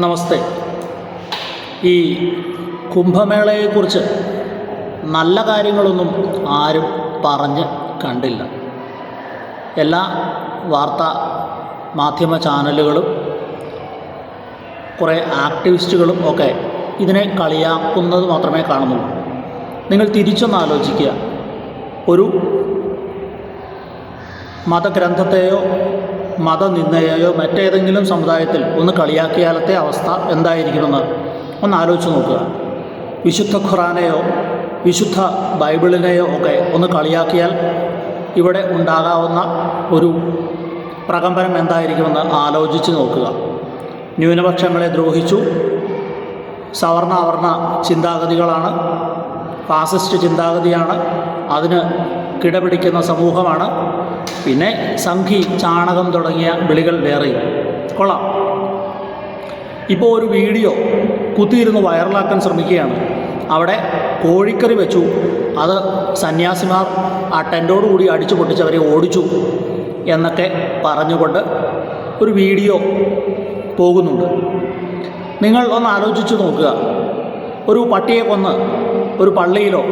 നമസ്തേ. ഈ കുംഭമേളയെക്കുറിച്ച് നല്ല കാര്യങ്ങളൊന്നും ആരും പറഞ്ഞ് കണ്ടില്ല. എല്ലാ വാർത്താ മാധ്യമ ചാനലുകളും കുറേ ആക്ടിവിസ്റ്റുകളും ഒക്കെ ഇതിനെ കളിയാക്കുന്നത് മാത്രമേ കാണുന്നുള്ളൂ. നിങ്ങൾ തിരിച്ചൊന്ന് ആലോചിക്കുക. ഒരു മതഗ്രന്ഥത്തെയോ മതനിന്ദയെയോ മറ്റേതെങ്കിലും സമുദായത്തിൽ ഒന്ന് കളിയാക്കിയാലത്തെ അവസ്ഥ എന്തായിരിക്കുമെന്ന് ഒന്ന് ആലോചിച്ച് നോക്കുക. വിശുദ്ധ ഖുറാനെയോ വിശുദ്ധ ബൈബിളിനെയോ ഒക്കെ ഒന്ന് കളിയാക്കിയാൽ ഇവിടെ ഉണ്ടാകാവുന്ന ഒരു പ്രകമ്പനം എന്തായിരിക്കുമെന്ന് ആലോചിച്ച് നോക്കുക. ന്യൂനപക്ഷങ്ങളെ ദ്രോഹിച്ചു. സവർണ അവർണ ചിന്താഗതികളാണ്. ഫാസിസ്റ്റ് ചിന്താഗതിയാണ്. അതിന് കിടപിടിക്കുന്ന സമൂഹമാണ്. പിന്നെ സംഘി ചാണകം തുടങ്ങിയ വിളികൾ വേറെയും കൊള്ളാം. ഇപ്പോൾ ഒരു വീഡിയോ കുത്തിയിരുന്ന് വൈറലാക്കാൻ ശ്രമിക്കുകയാണ്. അവിടെ കോഴിക്കറി വെച്ചു. അത് സന്യാസിമാർ ആ ടെന്റോടുകൂടി അടിച്ചു പൊട്ടിച്ചവരെ ഓടിച്ചു എന്നൊക്കെ പറഞ്ഞുകൊണ്ട് ഒരു വീഡിയോ പോകുന്നുണ്ട്. നിങ്ങൾ ഒന്ന് ആലോചിച്ച് നോക്കുക. ഒരു പട്ടിയെ കൊന്ന് ഒരു പള്ളിയിലോ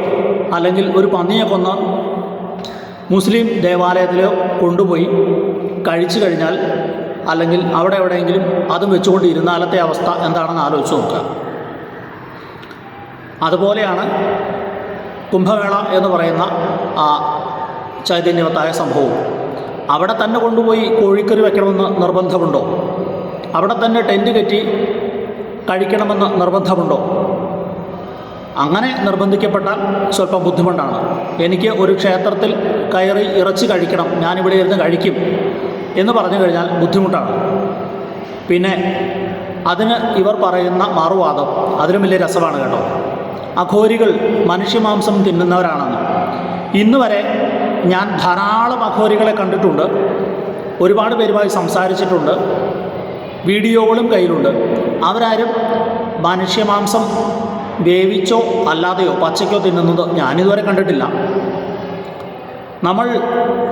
അല്ലെങ്കിൽ ഒരു പന്നിയെ കൊന്ന് മുസ്ലിം ദേവാലയത്തിൽ കൊണ്ടുപോയി കഴിച്ചു കഴിഞ്ഞാൽ അല്ലെങ്കിൽ അവിടെ എവിടെയെങ്കിലും അതും വെച്ചുകൊണ്ട് ഇരുന്നാലത്തെ അവസ്ഥ എന്താണെന്ന് ആലോചിച്ച് നോക്കുക. അതുപോലെയാണ് കുംഭമേള എന്ന് പറയുന്ന ആ ചൈതന്യവത്തായ സംഭവം അവിടെ തന്നെ കൊണ്ടുപോയി കോഴിക്കറി വെക്കണമെന്ന് നിർബന്ധമുണ്ടോ? അവിടെ തന്നെ ടെന്റ് കെട്ടി കഴിക്കണമെന്ന് നിർബന്ധമുണ്ടോ? അങ്ങനെ നിർബന്ധിക്കപ്പെട്ടാൽ സ്വല്പം ബുദ്ധിമുട്ടാണ്. എനിക്ക് ഒരു ക്ഷേത്രത്തിൽ കയറി ഇറച്ചി കഴിക്കണം ഞാനിവിടെ ഇരുന്ന് കഴിക്കും എന്ന് പറഞ്ഞു കഴിഞ്ഞാൽ ബുദ്ധിമുട്ടാണ്. പിന്നെ അതിന് ഇവർ പറയുന്ന മറുവാദം അതിലും വലിയ രസമാണ് കേട്ടോ. അഘോരികൾ മനുഷ്യമാംസം തിന്നുന്നവരാണെന്ന്. ഇന്ന് വരെ ഞാൻ ധാരാളം അഘോരികളെ കണ്ടിട്ടുണ്ട്. ഒരുപാട് പേരുമായി സംസാരിച്ചിട്ടുണ്ട്. വീഡിയോകളും കയ്യിലുണ്ട്. അവരാരും മനുഷ്യമാംസം വേവിച്ചോ അല്ലാതെയോ പച്ചയ്ക്കോ തിന്നുന്നത് ഞാനിതുവരെ കണ്ടിട്ടില്ല. നമ്മൾ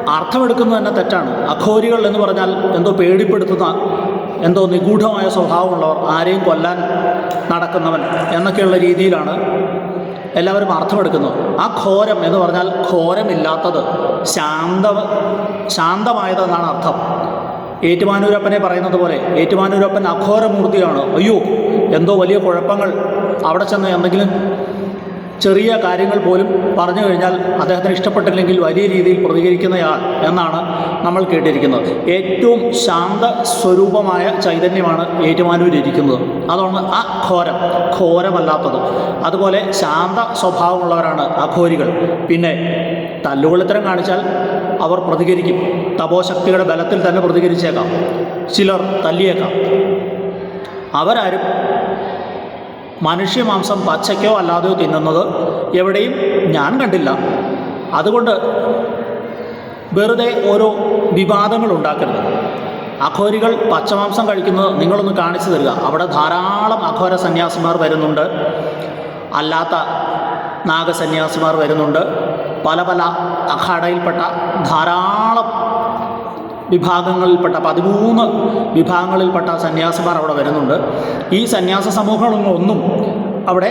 അർത്ഥമെടുക്കുന്നത് തന്നെ തെറ്റാണ്. അഘോരികൾ എന്ന് പറഞ്ഞാൽ എന്തോ പേടിപ്പെടുത്തുന്ന എന്തോ നിഗൂഢമായ സ്വഭാവമുള്ളവർ ആരെയും കൊല്ലാൻ നടക്കുന്നവൻ എന്നൊക്കെയുള്ള രീതിയിലാണ് എല്ലാവരും അർത്ഥമെടുക്കുന്നത്. ആ ഘോരം എന്ന് പറഞ്ഞാൽ ഘോരമില്ലാത്തത് ശാന്ത ശാന്തമായതെന്നാണ് അർത്ഥം. ഏറ്റുമാനൂരപ്പനെ പറയുന്നത് പോലെ ഏറ്റുമാനൂരപ്പൻ അഘോരമൂർത്തിയാണ്. അയ്യോ എന്തോ വലിയ കുഴപ്പങ്ങൾ. അവിടെ ചെന്ന് എന്തെങ്കിലും ചെറിയ കാര്യങ്ങൾ പോലും പറഞ്ഞു കഴിഞ്ഞാൽ അദ്ദേഹത്തിന് ഇഷ്ടപ്പെട്ടില്ലെങ്കിൽ വലിയ രീതിയിൽ പ്രതികരിക്കുന്നയാൾ എന്നാണ് നമ്മൾ കേട്ടിരിക്കുന്നത്. ഏറ്റവും ശാന്ത സ്വരൂപമായ ചൈതന്യമാണ് ഏറ്റുമാനൂരിരിക്കുന്നത്. അതാണ് ആ ഘോരം. ഘോരമല്ലാത്തത്. അതുപോലെ ശാന്ത സ്വഭാവമുള്ളവരാണ് അഘോരികൾ. പിന്നെ തല്ലുകൊള്ളിത്തരം കാണിച്ചാൽ അവർ പ്രതികരിക്കും. തപോശക്തിയുടെ ബലത്തിൽ തന്നെ പ്രതികരിച്ചേക്കാം. ചിലർ തല്ലിയേക്കാം. അവരാരും മനുഷ്യമാംസം പച്ചയ്ക്കോ അല്ലാതെയോ തിന്നുന്നത് എവിടെയും ഞാൻ കണ്ടില്ല. അതുകൊണ്ട് വെറുതെ ഓരോ വിവാദങ്ങൾ ഉണ്ടാക്കരുത്. അഘോരികൾ പച്ചമാംസം കഴിക്കുന്നത് നിങ്ങളൊന്ന് കാണിച്ചു തരിക. അവിടെ ധാരാളം അഘോര സന്യാസിമാർ വരുന്നുണ്ട്. അല്ലാത്ത നാഗസന്യാസിമാർ വരുന്നുണ്ട്. പല പല അഖാഡയിൽപ്പെട്ട ധാരാളം വിഭാഗങ്ങളിൽപ്പെട്ട പതിമൂന്ന് വിഭാഗങ്ങളിൽപ്പെട്ട സന്യാസിമാർ അവിടെ വരുന്നുണ്ട്. ഈ സന്യാസ സമൂഹങ്ങളൊന്നും അവിടെ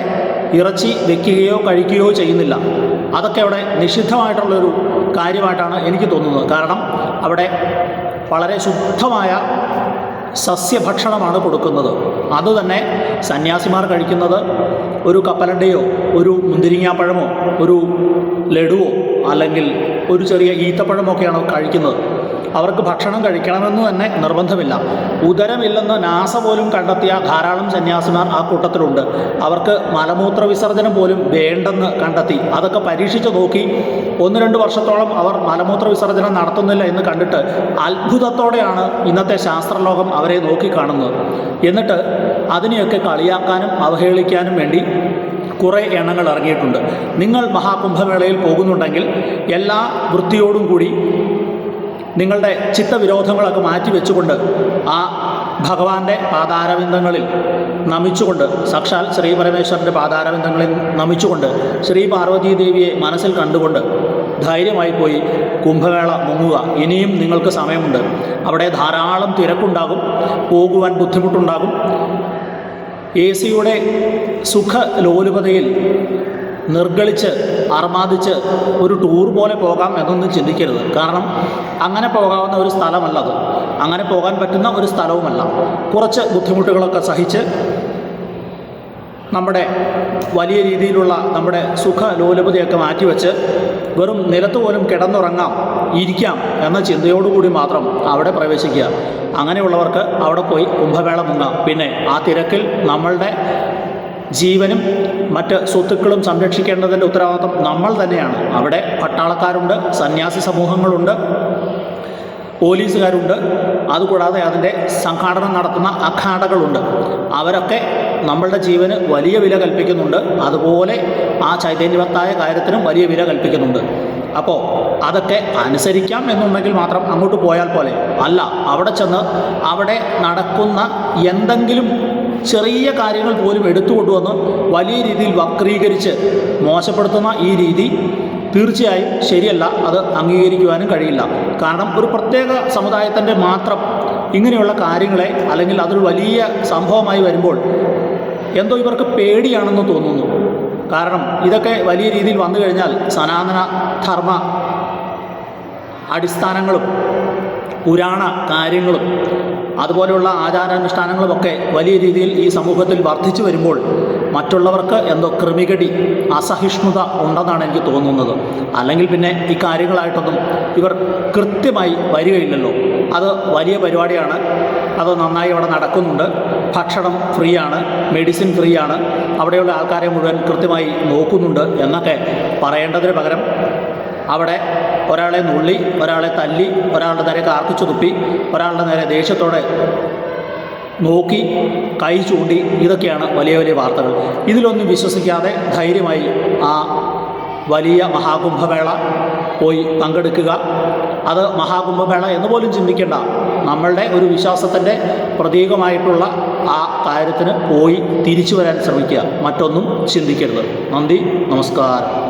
ഇറച്ചി വെക്കുകയോ കഴിക്കുകയോ ചെയ്യുന്നില്ല. അതൊക്കെ അവിടെ നിഷിദ്ധമായിട്ടുള്ളൊരു കാര്യമായിട്ടാണ് എനിക്ക് തോന്നുന്നത്. കാരണം അവിടെ വളരെ ശുദ്ധമായ സസ്യഭക്ഷണമാണ് കൊടുക്കുന്നത്. അതുതന്നെ സന്യാസിമാർ കഴിക്കുന്നത് ഒരു കപ്പലണ്ടയോ ഒരു മുന്തിരിങ്ങാപ്പഴമോ ഒരു ലഡുവോ അല്ലെങ്കിൽ ഒരു ചെറിയ ഈത്തപ്പഴമൊക്കെയാണ് കഴിക്കുന്നത്. അവർക്ക് ഭക്ഷണം കഴിക്കണമെന്ന് തന്നെ നിർബന്ധമില്ല. ഉദരമില്ലെന്ന് നാസ പോലും കണ്ടെത്തിയ ധാരാളം സന്യാസിമാർ ആ കൂട്ടത്തിലുണ്ട്. അവർക്ക് മലമൂത്ര വിസർജനം പോലും വേണ്ടെന്ന് കണ്ടെത്തി. അതൊക്കെ പരീക്ഷിച്ച് നോക്കി. ഒന്ന് രണ്ട് വർഷത്തോളം അവർ മലമൂത്ര വിസർജനം നടത്തുന്നില്ല എന്ന് കണ്ടിട്ട് അത്ഭുതത്തോടെയാണ് ഇന്നത്തെ ശാസ്ത്രലോകം അവരെ നോക്കിക്കാണുന്നത് എന്നിട്ട് അതിനെയൊക്കെ കളിയാക്കാനും അവഹേളിക്കാനും വേണ്ടി കുറേ എണ്ണങ്ങൾ ഇറങ്ങിയിട്ടുണ്ട്. നിങ്ങൾ മഹാകുംഭമേളയിൽ പോകുന്നുണ്ടെങ്കിൽ എല്ലാ വൃത്തിയോടും കൂടി നിങ്ങളുടെ ചിത്തവിരോധങ്ങളൊക്കെ മാറ്റി വെച്ചുകൊണ്ട് ആ ഭഗവാന്റെ പാതാരവിന്ദങ്ങളിൽ നമിച്ചുകൊണ്ട് സാക്ഷാൽ ശ്രീ പരമേശ്വരന്റെ പാതാരവിന്ദങ്ങളിൽ നമിച്ചുകൊണ്ട് ശ്രീ പാർവതീദേവിയെ മനസ്സിൽ കണ്ടുകൊണ്ട് ധൈര്യമായി പോയി കുംഭമേള മുങ്ങുക. ഇനിയും നിങ്ങൾക്ക് സമയമുണ്ട്. അവിടെ ധാരാളം തിരക്കുണ്ടാകും പോകുവാൻ ബുദ്ധിമുട്ടുണ്ടാകും. എ സിയുടെ സുഖലോലുപതയിൽ നിർഗളിച്ച് അർമാദിച്ച് ഒരു ടൂർ പോലെ പോകാം എന്നൊന്നും ചിന്തിക്കരുത്. കാരണം അങ്ങനെ പോകാവുന്ന ഒരു സ്ഥലമല്ല അത്. അങ്ങനെ പോകാൻ പറ്റുന്ന ഒരു സ്ഥലവുമല്ല. കുറച്ച് ബുദ്ധിമുട്ടുകളൊക്കെ സഹിച്ച് നമ്മുടെ വലിയ രീതിയിലുള്ള നമ്മുടെ സുഖ ലോലപതയൊക്കെ മാറ്റിവെച്ച് വെറും നിലത്ത് പോലും കിടന്നുറങ്ങാം ഇരിക്കാം എന്ന ചിന്തയോടുകൂടി മാത്രം അവിടെ പ്രവേശിക്കുക. അങ്ങനെയുള്ളവർക്ക് അവിടെ പോയി കുംഭമേള മുങ്ങാം. പിന്നെ ആ തിരക്കിൽ നമ്മളുടെ ജീവനും മറ്റ് സ്വത്തുക്കളും സംരക്ഷിക്കേണ്ടതിന്റെ ഉത്തരവാദിത്വം നമ്മൾ തന്നെയാണ്. അവിടെ പട്ടാളക്കാരുണ്ട് സന്യാസി സമൂഹങ്ങളുണ്ട് പോലീസുകാരുണ്ട്. അതുകൂടാതെ അതിന്റെ സംഘാടനം നടത്തുന്ന അഖാടകളുണ്ട് അവരൊക്കെ നമ്മളുടെ ജീവന് വലിയ വില കൽപ്പിക്കുന്നുണ്ട്. അതുപോലെ ആ ചൈതന്യവത്തായ കാര്യത്തിനും വലിയ വില കൽപ്പിക്കുന്നുണ്ട്. അപ്പോൾ അതൊക്കെ അനുസരിക്കാം എന്നുണ്ടെങ്കിൽ മാത്രം അങ്ങോട്ട് പോയാൽ പോലെ. അല്ല അവിടെ ചെന്ന് അവിടെ നടക്കുന്ന എന്തെങ്കിലും ചെറിയ കാര്യങ്ങൾ പോലും എടുത്തുകൊണ്ടുവന്ന് വലിയ രീതിയിൽ വക്രീകരിച്ച് മോശപ്പെടുത്തുന്ന ഈ രീതി തീർച്ചയായും ശരിയല്ല. അത് അംഗീകരിക്കുവാനും കഴിയില്ല. കാരണം ഒരു പ്രത്യേക സമുദായത്തിന്റെ മാത്രം ഇങ്ങനെയുള്ള കാര്യങ്ങളെ അല്ലെങ്കിൽ അതൊരു വലിയ സംഭവമായി വരുമ്പോൾ എന്തോ ഇവർക്ക് പേടിയാണെന്ന് തോന്നുന്നു. കാരണം ഇതൊക്കെ വലിയ രീതിയിൽ വന്നു കഴിഞ്ഞാൽ സനാതന ധർമ്മ അടിസ്ഥാനങ്ങളും പുരാണ കാര്യങ്ങളും അതുപോലെയുള്ള ആചാരാനുഷ്ഠാനങ്ങളുമൊക്കെ വലിയ രീതിയിൽ ഈ സമൂഹത്തിൽ വർദ്ധിച്ചു വരുമ്പോൾ മറ്റുള്ളവർക്ക് എന്തോ ക്രിമികടി അസഹിഷ്ണുത ഉണ്ടെന്നാണ് എനിക്ക് തോന്നുന്നത്. അല്ലെങ്കിൽ പിന്നെ ഇക്കാര്യങ്ങളായിട്ടൊന്നും കാര്യങ്ങളായിട്ടൊന്നും ഇവർ കൃത്യമായി വരികയില്ലല്ലോ. അത് വലിയ പരിപാടിയാണ്. അത് നന്നായി അവിടെ നടക്കുന്നുണ്ട്. ഭക്ഷണം ഫ്രീ ആണ് മെഡിസിൻ ഫ്രീ ആണ് അവിടെയുള്ള ആൾക്കാരെ മുഴുവൻ കൃത്യമായി നോക്കുന്നുണ്ട് എന്നൊക്കെ പറയേണ്ടതിന് പകരം അവിടെ ഒരാളെ നുള്ളി ഒരാളെ തല്ലി ഒരാളുടെ നേരെ കാർക്കിച്ചു തുപ്പി ഒരാളുടെ നേരെ ദേഷ്യത്തോടെ നോക്കി കൈ ചൂണ്ടി ഇതൊക്കെയാണ് വലിയ വലിയ വാർത്തകൾ. ഇതിലൊന്നും വിശ്വസിക്കാതെ ധൈര്യമായി ആ വലിയ മഹാകുംഭമേള പോയി പങ്കെടുക്കുക. അത് മഹാകുംഭമേള എന്ന് പോലും ചിന്തിക്കേണ്ട. നമ്മളുടെ ഒരു വിശ്വാസത്തിന്റെ പ്രതീകമായിട്ടുള്ള ആ കാര്യത്തിന് പോയി തിരിച്ചു വരാൻ ശ്രമിക്കുക. മറ്റൊന്നും ചിന്തിക്കരുത്. നന്ദി നമസ്കാരം.